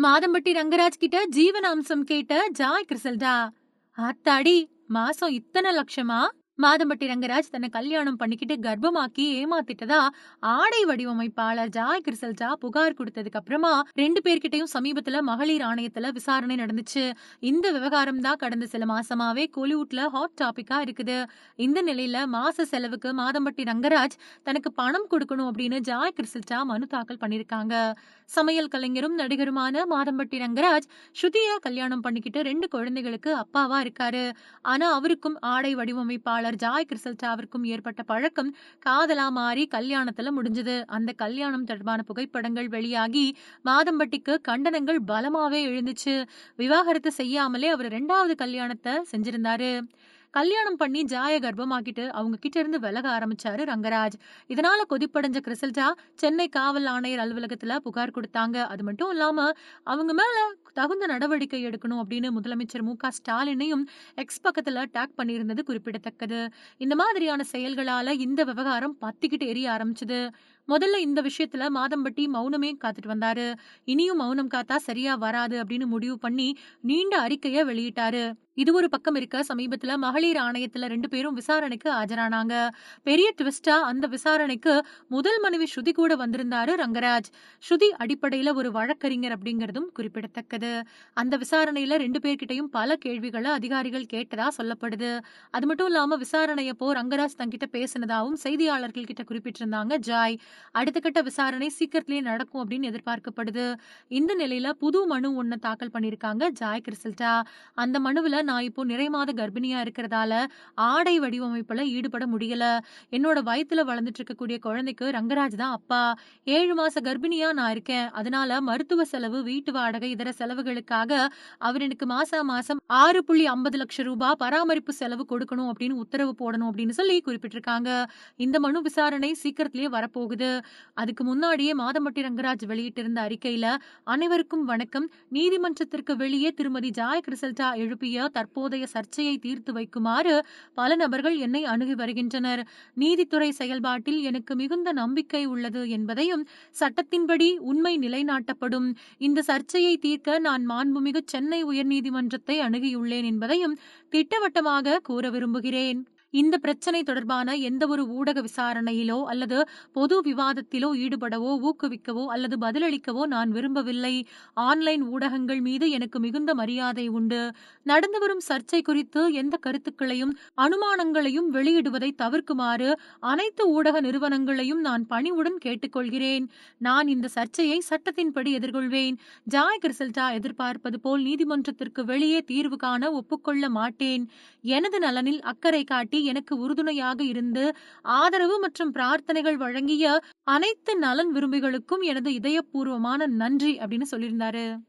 மாதம்பட்டி ரங்கராஜ் கிட்ட ஜீவனாம்சம் கேட்ட ஜாய் கிறிசல்டா. ஆத்தாடி மாசம் இத்தனை லட்சமா? மாதம்பட்டி ரங்கராஜ் தன்னை கல்யாணம் பண்ணிக்கிட்டு கர்ப்பமாக்கி ஏமாத்திட்டதா ஆடை வடிவமைப்பாளர் ஜாய் கிறிசல்டா புகார் கொடுத்ததுக்கு அப்புறமா ரெண்டு பேர்கிட்டயும் சமீபத்துல மகளிர் ஆணையத்துல விசாரணை நடந்துச்சு. இந்த விவகாரம் தான் கடந்த சில மாசமாவே கோலிவுட்ல ஹாட் டாபிக்கா இருக்குது. இந்த நிலையில மாச செலவுக்கு மாதம்பட்டி ரங்கராஜ் தனக்கு பணம் கொடுக்கணும் அப்படின்னு ஜாய் கிறிசல்டா மனு தாக்கல் பண்ணிருக்காங்க சமையல் கலைஞரும் நடிகருமான மாதம்பட்டி ரங்கராஜ் ஸ்ருதியா கல்யாணம் பண்ணிக்கிட்டு ரெண்டு குழந்தைகளுக்கு அப்பாவா இருக்காரு. ஆனா அவருக்கும் ஆடை வடிவமைப்பாளர் ஜாய் கிறிசல்டாவிற்கும் ஏற்பட்ட பழக்கம் காதலா மாறி கல்யாணத்துல முடிஞ்சது. அந்த கல்யாணம் தொடர்பான புகைப்படங்கள் வெளியாகி மாதம்பட்டிக்கு கண்டனங்கள் பலமாவே எழுந்துச்சு. விவாகரத்து செய்யாமலே அவர் ரெண்டாவது கல்யாணத்தை செஞ்சிருந்தாரு. கல்யாணம் பண்ணி ஜாய கர்ப்பமாக்கிட்டு அவங்க கிட்ட இருந்து விலக ஆரம்பிச்சாரு ரங்கராஜ். இதனால கொதிப்படைஞ்ச கிறிசல்ஜா சென்னை காவல் ஆணையர் அலுவலகத்துல புகார் கொடுத்தாங்க. அது மட்டும் இல்லாம அவங்க மேல தகுந்த நடவடிக்கை எடுக்கணும் அப்படின்னு முதலமைச்சர் மு க ஸ்டாலினையும் எக்ஸ் பக்கத்துல டேக் பண்ணியிருந்தது குறிப்பிடத்தக்கது. இந்த மாதிரியான செயல்களால இந்த விவகாரம் பத்திக்கிட்டு எரிய ஆரம்பிச்சது. முதல்ல இந்த விஷயத்துல மாதம்பட்டி மௌனமே காத்துட்டு வந்தாரு. இனியும் மௌனம் காத்தா சரியா வராது அப்படின்னு முடிவு பண்ணி நீண்ட அறிக்கைய வெளியிட்டாரு. இது ஒரு பக்கம் இருக்க சமீபத்துல மகளிர் ஆணையத்துல ரெண்டு பேரும் விசாரணைக்கு ஆஜரானாங்க. பெரிய ட்விஸ்டா அந்த விசாரணைக்கு முதல் மனைவி ஸ்ருதி கூட வந்திருந்தாரு ரங்கராஜ். ஸ்ருதி அடிப்படையில ஒரு வழக்கறிஞர் அப்படிங்கறதும் குறிப்பிடத்தக்கது. அந்த விசாரணையில ரெண்டு பேர்கிட்டயும் பல கேள்விகளை அதிகாரிகள் கேட்டதா சொல்லப்படுது. அது மட்டும் இல்லாம விசாரணையப்போ ரங்கராஜ் தங்கிட்ட பேசினதாவும் செய்தியாளர்கள் கிட்ட குறிப்பிட்டிருந்தாங்க ஜாய். அடுத்த கட்ட விசாரணை சீக்கிரத்திலேயே நடக்கும் அப்படின்னு எதிர்பார்க்கப்படுது. இந்த நிலையில புது மனு ஒன்று தாக்கல் பண்ணிருக்காங்க ஜாய் கிறிசல்டா அந்த மனுவுல நான் இப்போ நிறை மாத கர்ப்பிணியா இருக்கிறதால ஆடை வடிவமைப்புல ஈடுபட முடியல. என்னோட வயித்துல வளர்ந்துட்டு இருக்கக்கூடிய குழந்தைக்கு ரங்கராஜ் தான் அப்பா. ஏழு மாச கர்ப்பிணியா நான் இருக்கேன். அதனால மருத்துவ செலவு வீட்டு வாடகை இதர செலவுகளுக்காக அவர் எனக்கு மாசம் மாசம் ஆறு புள்ளி ஐம்பது லட்சம் ரூபாய் பராமரிப்பு செலவு கொடுக்கணும் அப்படின்னு உத்தரவு போடணும் அப்படின்னு சொல்லி குறிப்பிட்டிருக்காங்க. இந்த மனு விசாரணை சீக்கிரத்திலேயே வரப்போகுது. அதுக்கு முன்னாடியே மாதம்பட்டி ரங்கராஜ் வெளியிட்டிருந்த அறிக்கையில அனைவருக்கும் வணக்கம். நீதிமன்றத்திற்கு வெளியே திருமதி ஜாய் கிறிசல்டா எழுப்பிய தற்போதைய சர்ச்சையை தீர்த்து வைக்குமாறு பல நபர்கள் என்னை அணுகி வருகின்றனர். நீதித்துறை செயல்பாட்டில் எனக்கு மிகுந்த நம்பிக்கை உள்ளது என்பதையும் சட்டத்தின்படி உண்மை நிலைநாட்டப்படும். இந்த சர்ச்சையை தீர்க்க நான் மாண்புமிகு சென்னை உயர்நீதிமன்றத்தை அணுகியுள்ளேன் என்பதையும் திட்டவட்டமாக கூற விரும்புகிறேன். இந்த பிரச்சனை தொடர்பான எந்த ஒரு ஊடக விசாரணையிலோ அல்லது பொது விவாதத்திலோ ஈடுபடவோ ஊக்குவிக்கவோ அல்லது பதிலளிக்கவோ நான் விரும்பவில்லை. ஆன்லைன் ஊடகங்கள் மீது எனக்கு மிகுந்த மரியாதை உண்டு. நடந்து வரும் சர்ச்சை குறித்து எந்த கருத்துக்களையும் அனுமானங்களையும் வெளியிடுவதை தவிர்க்குமாறு அனைத்து ஊடக நிறுவனங்களையும் நான் பணிவுடன் கேட்டுக்கொள்கிறேன். நான் இந்த சர்ச்சையை சட்டத்தின்படி எதிர்கொள்வேன். ஜாய் கிரிசல்டா எதிர்பார்ப்பது போல் நீதிமன்றத்திற்கு வெளியே தீர்வு காண ஒப்புக்கொள்ள மாட்டேன். எனது நலனில் அக்கறை காட்டி எனக்கு உறுதுணையாக இருந்து ஆதரவு மற்றும் பிரார்த்தனைகள் வழங்கிய அனைத்து நலன் விரும்பிகளுக்கும் எனது இதயபூர்வமான நன்றி அப்படின்னு சொல்லியிருந்தாரு.